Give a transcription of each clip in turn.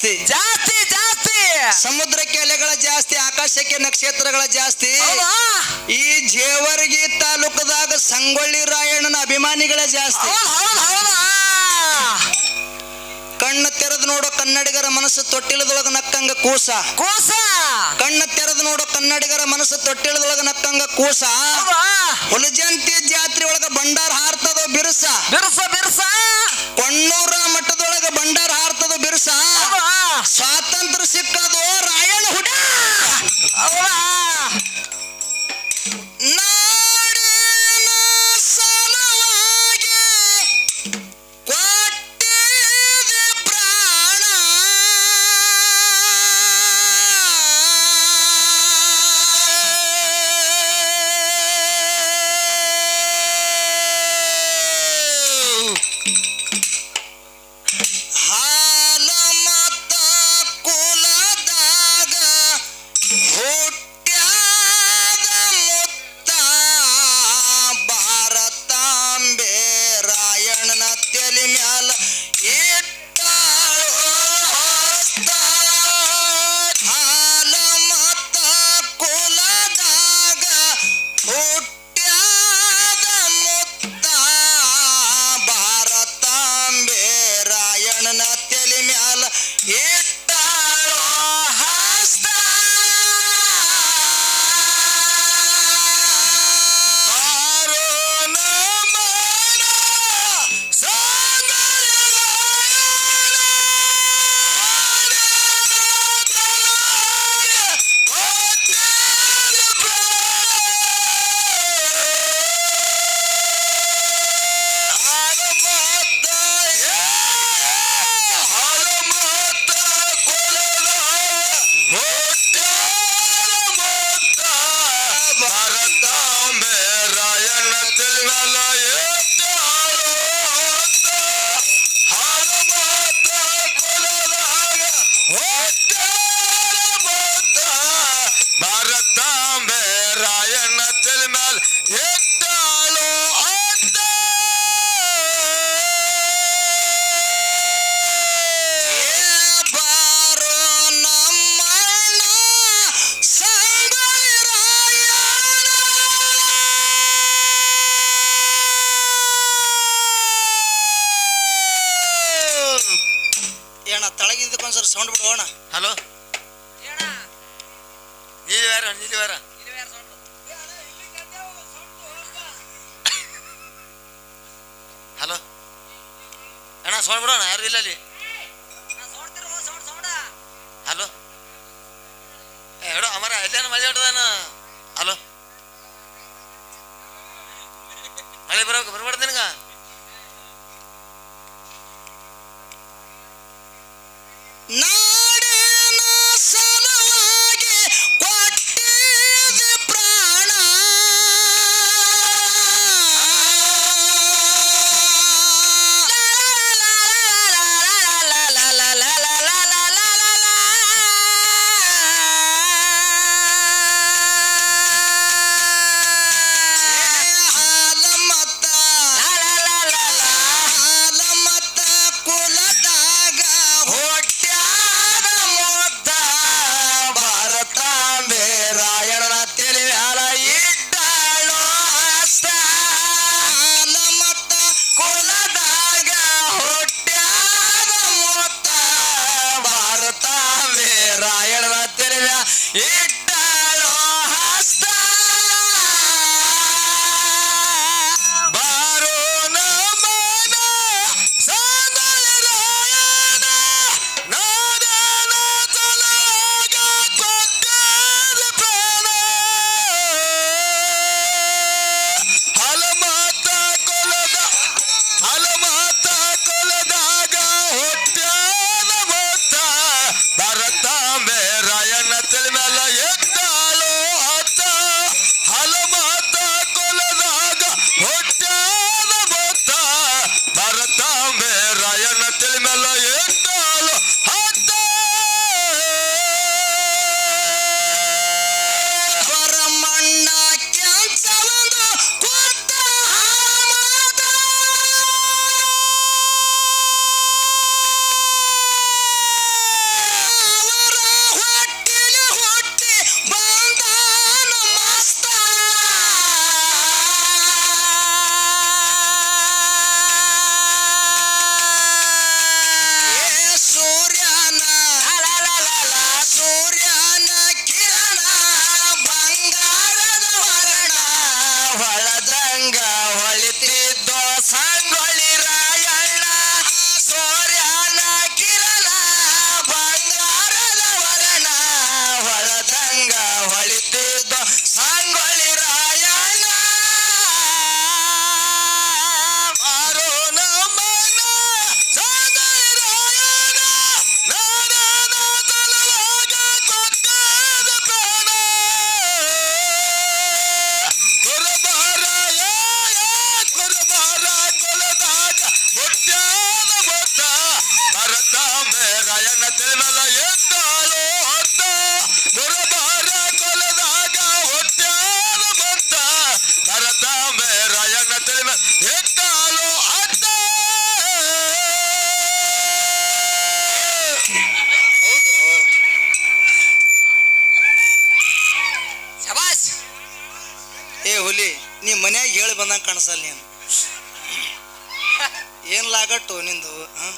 ಜಾಸ್ತಿ. ಜಾಸ್ತಿ ಜಾಸ್ತಿ. ಸಮುದ್ರಕ್ಕೆ ಅಲೆಗಳ ಜಾಸ್ತಿ ಆಕಾಶಕ್ಕೆ ನಕ್ಷತ್ರಗಳ ಜಾಸ್ತಿ. ಹೌದಾ? ಈ ಜೇವರ್ಗಿ ತಾಲೂಕದಾಗ ಸಂಗೊಳ್ಳಿ ರಾಯಣ್ಣನ ಅಭಿಮಾನಿಗಳ ಜಾಸ್ತಿ. ಹೌದ್ ಹೌದ್ ಹೌದಾ? ಕಣ್ಣ ತೆರೆದು ನೋಡೋ ಕನ್ನಡಿಗರ ಮನಸ್ಸು ತೊಟ್ಟಿಲದೊಳಗ ನಕ್ಕಂಗ ಕೂಸ. ಕೂಸ? ಕಣ್ಣ ತೆರೆದು ನೋಡೋ ಕನ್ನಡಿಗರ ಮನಸ್ಸು ತೊಟ್ಟಿಲದೊಳಗ ನಕ್ಕಂಗ ಕೂಸ. ಹೌದಾ? ಹುಲಜಂತಿ ಜಾತ್ರೆ ಒಳಗ ಭಂಡಾರ ಹಾರ್ತದ ಬಿರುಸ? ಬಿರ್ಸ ಬಿರ್ಸ. ಕೊಣ್ಣೂರ ಮಠದೊಳಗ ಭಂಡಾರ ಹಾರ್ತದ ಬಿರುಸ? ಸ್ವಾತಂತ್ರ್ಯ ಸಿಕ್ಕದು ರಾಯಣ್ಣ ಹುಡ? ಸೌಂಡ್ ಬಿಡೋಣ ಹಲೋ? ನೀಲಿ ಬೇರ ನೀಲಿ ಬೇರ ಹಲೋ? ಅಣ್ಣ ಸೌಂಡ್ ಬಿಡೋಣ ಯಾರು ಇಲ್ಲ ಅಲ್ಲಿ? ಹಲೋ? ಏ ಹೇಳೋ ಅಮರ ಎಲ್ಲೇನು ಮಳೆ ಹೊಟ್ಟದಾನ ಹಲೋ? ಮಳೆ ಬರೋಕೆ ಬರ್ಬಾರ್ದು ನಿನಗ? ಹುಲಿ ನೀ ಮನ್ಯಾಗ ಹೇಳಿ ಬಂದಂಗೆ ಕಾಣಿಸಲ್ಲ ನೀನು. ಏನು ಲಾಗಟ್ಟು ನಿಂದು ಹಾಂ?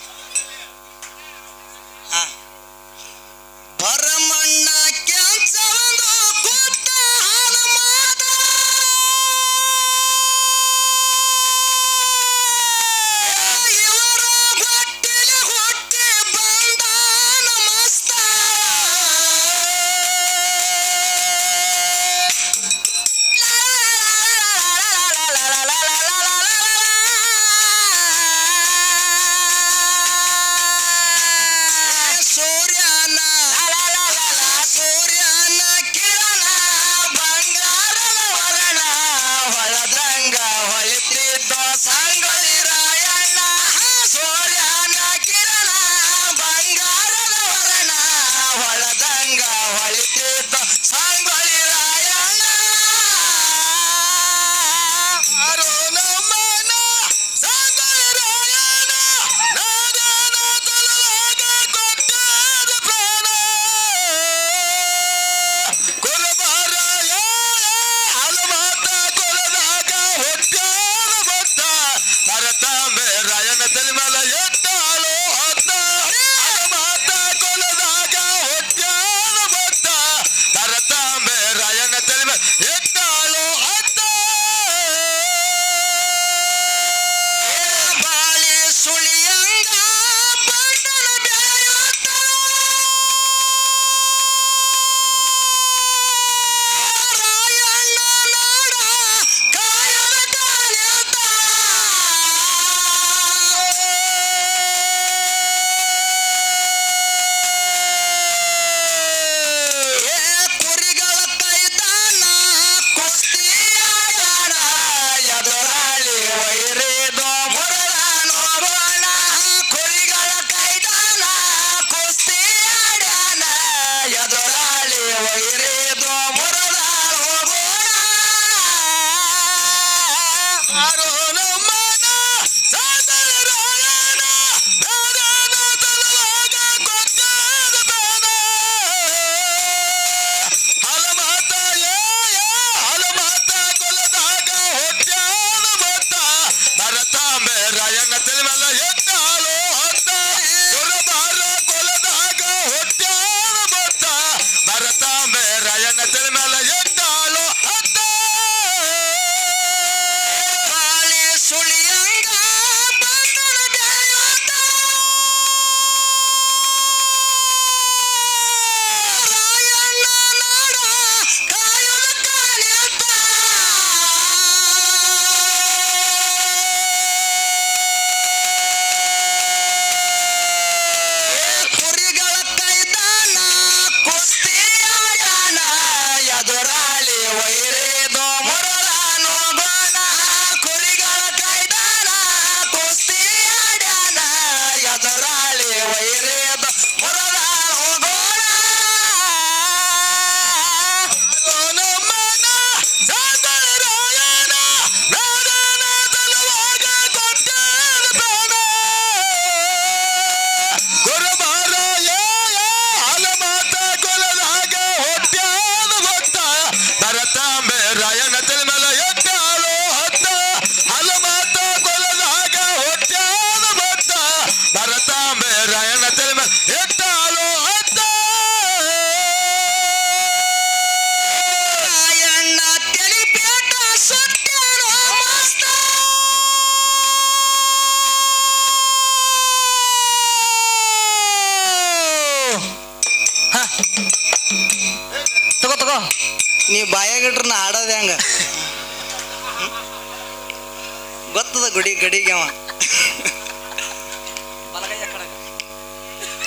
ಗುಡಿ ಗಡಿಗೆ ಅವ.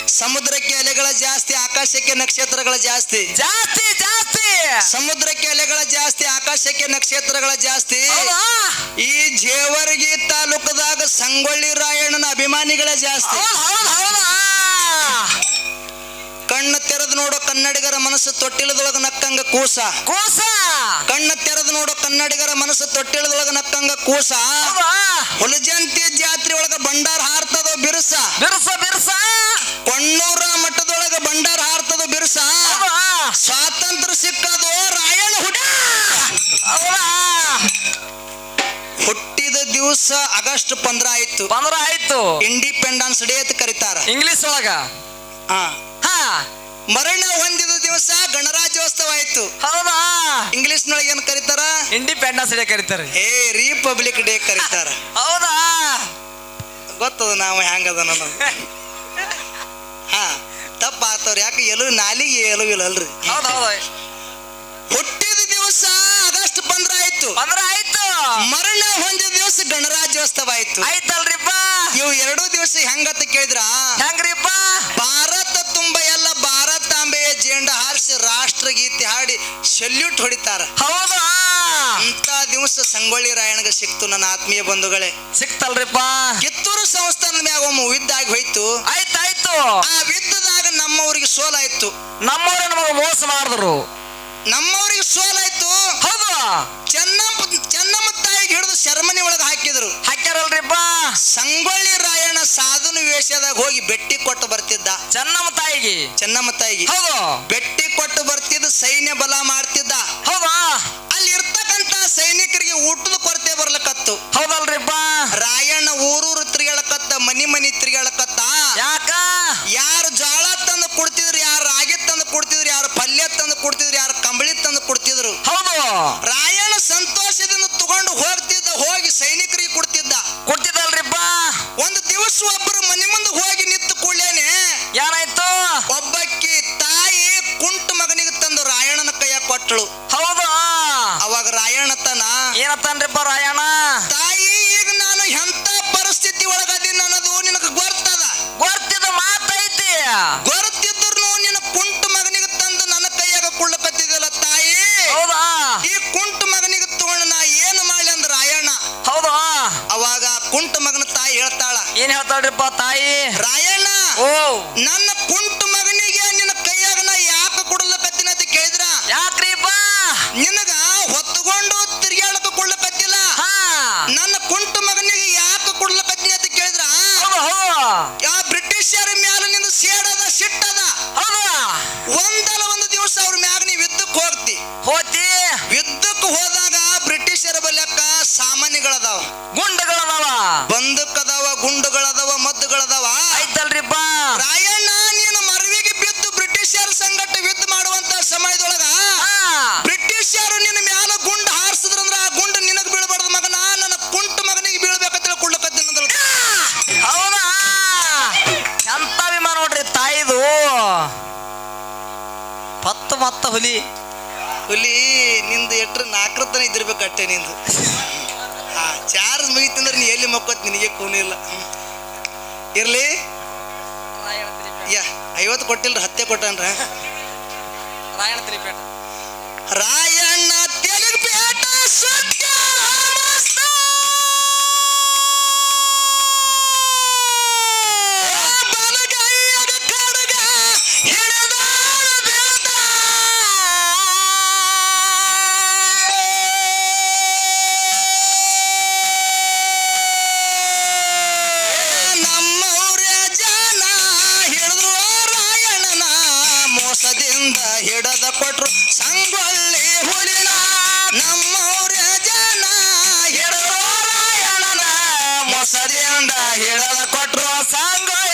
ಸಮುದ್ರಕ್ಕೆ ಅಲೆಗಳ ಜಾಸ್ತಿ ಆಕಾಶಕ್ಕೆ ನಕ್ಷತ್ರಗಳ ಜಾಸ್ತಿ. ಜಾಸ್ತಿ ಜಾಸ್ತಿ. ಸಮುದ್ರಕ್ಕೆ ಅಲೆಗಳ ಜಾಸ್ತಿ ಆಕಾಶಕ್ಕೆ ನಕ್ಷತ್ರಗಳ ಜಾಸ್ತಿ. ಈ ಜೇವರ್ಗಿ ತಾಲೂಕದಾಗ ಸಂಗೊಳ್ಳಿ ರಾಯಣ್ಣನ ಅಭಿಮಾನಿಗಳ ಜಾಸ್ತಿ. ಕಣ್ಣ ತೆರೆದು ನೋಡೋ ಕನ್ನಡಿಗರ ಮನಸ್ಸು ತೊಟ್ಟಿಲದೊಳಗ ನಕ್ಕಂಗ ಕೂಸ. ಕೂಸ? ಕಣ್ಣ ತೆರೆದು ನೋಡೋ ಕನ್ನಡಿಗರ ಮನಸ್ಸು ತೊಟ್ಟಿಲದೊಳಗ ನಕ್ಕಂಗ ಕೂಸ. ಹುಲಜಂತಿ ಜಾತ್ರೆ ಒಳಗ ಬಂಡಾರ ಹಾರ್ತದ ಬಿರುಸ? ಬಿರುಸ ಬಿರುಸ. ಕೊಣ್ಣೂರ ಮಠದೊಳಗ ಬಂಡಾರ ಹಾರ್ತದ ಬಿರುಸ? ಸ್ವಾತಂತ್ರ್ಯ ಸಿಕ್ಕದು ರಾಯಣ ಹುಡ? ಹುಟ್ಟಿದ ದಿವಸ ಆಗಸ್ಟ್ ಪಂದ್ರ ಆಯ್ತು. ಪಂದ್ರ ಆಯ್ತು. ಇಂಡಿಪೆಂಡೆನ್ಸ್ ಡೇ ಅಂತ ಕರೀತಾರ. ಇಂಗ್ಲಿಷ್ ಒಳಗ? ಹಾ. ಹಾ. ಮರಣ ಹೊಂದಿದ ದಿವಸ ಗಣರಾಜ್ಯೋತ್ಸವ ಆಯ್ತು ಹೌದಾ? ಇಂಗ್ಲಿಷ್ ನೊಳಗೆ ಏನ್ ಕರೀತಾರ? ಇಂಡಿಪೆಂಡೆನ್ಸ್ ಡೇ ಕರೀತಾರೆ. ಏ ರಿಪಬ್ಲಿಕ್ ಡೇ ಕರೀತಾರ. ಹೌದಾ? ಗೊತ್ತದ ನಾವು ಹೆಂಗದ ನಾನು ಹಾ ತಪ್ಪ ಆತವ್ರ ಯಾಕೆ ಎಲು ನಾಲಿಗೆ ಎಲು ಇಲ್ಲ ಅಲ್ರಿ? ಹೌದು ಹುಟ್ಟಿದ ದಿವಸ ಆಗಸ್ಟ್ ಪಂದ್ರ ಆಯ್ತು ಬಂದ್ರ ಆಯ್ತು ಮರಣ ಹೊಂದಿದ ದಿವಸ ಗಣರಾಜ್ಯೋತ್ಸವ ಆಯ್ತು ಆಯ್ತಲ್ರಿಪ್ಪ. ಇವು ಎರಡೂ ದಿವಸ ಹೆಂಗತ್ತ ಕೇಳಿದ್ರ? ಹೆಂಗ್ರಿಪ್ಪ? ಸಲ್ಯೂಟ್ ಹೊಡಿತಾರ. ಹೌದಾ? ಅಂತ ದಿವಸ ಸಂಗೊಳ್ಳಿ ರಾಯಣಗ ಸಿಕ್ತು ನನ್ನ ಆತ್ಮೀಯ ಬಂಧುಗಳೇ. ಸಿಕ್ತಲ್ರಿಪ್ಪ. ಕಿತ್ತೂರು ಸಂಸ್ಥಾನದ ಮ್ಯಾಗ ಒಮ್ಮೆ ವಿದ್ದಾಗಿ ಹೋಯ್ತು. ಆಯ್ತಾಯ್ತು ಆ ವಿದ್ದದಾಗ ನಮ್ಮವರಿಗೆ ಸೋಲಾಯ್ತು. ನಮ್ಮವ್ರೆ ನಮಗೆ ಮೋಸ ಮಾಡಿದ್ರು. ನಮ್ಮವರಿಗೆ ಸೋಲಾಯ್ತು. ಹೌದು. ಚೆನ್ನಮ್ಮ ಚೆನ್ನಮ್ಮ ತಾಯಿಗೆ ಹಿಡಿದು ಶರ್ಮನಿ ಒಳಗೆ ಹಾಕಿದ್ರು. ಹಾಕ್ಯಾರಲ್ರಿಪ್ಪ. ಸಂಗೊಳ್ಳಿ ರಾಯಣ್ಣ ಸಾಧುನ ವೇಷದಾಗ ಹೋಗಿ ಬೆಟ್ಟಿ ಕೊಟ್ಟು ಬರ್ತಿದ್ದ. ಚೆನ್ನಮ್ಮ ತಾಯಿಗೆ. ಚೆನ್ನಮ್ಮ ತಾಯಿಗೆ. ಹೌದು. ಬೆಟ್ಟಿ ಕೊಟ್ಟು ಬರ್ತಿದ್ದ ಸೈನ್ಯ ಬಲ ನನ್ನ ಹುಲಿ. ಹುಲಿ ನಿಂದು ಎಟ್ರ ನಾಲ್ಕರ ತನ ಇದ್ದಿರ್ಬೇಕಟ್ಟೆ ನಿಂದು. ಹಾ ಚಾರ್ಜ್ ಮುಗಿತಂದ್ರೆ ನೀ ಎಲ್ಲಿ ಮಕ್ಕೋತ್ ನಿನಗೆ ಕೂನಿಲ್ಲ ಇರ್ಲಿ. ಯಾ ಐವತ್ತು ಕೊಟ್ಟಿಲ್ರಿ ಹತ್ತೆ ಕೊಟ್ಟನ್ರ. ರಾಯಣ್ಣ ತಿರುಪೇಟ ರಾಯಣ್ಣ ತೆಲುಗು ಪೇಟ ಸತ್ಯ. ಹಿಡದ ಕೊಟ್ರು ಸಂಗೊಳ್ಳಿ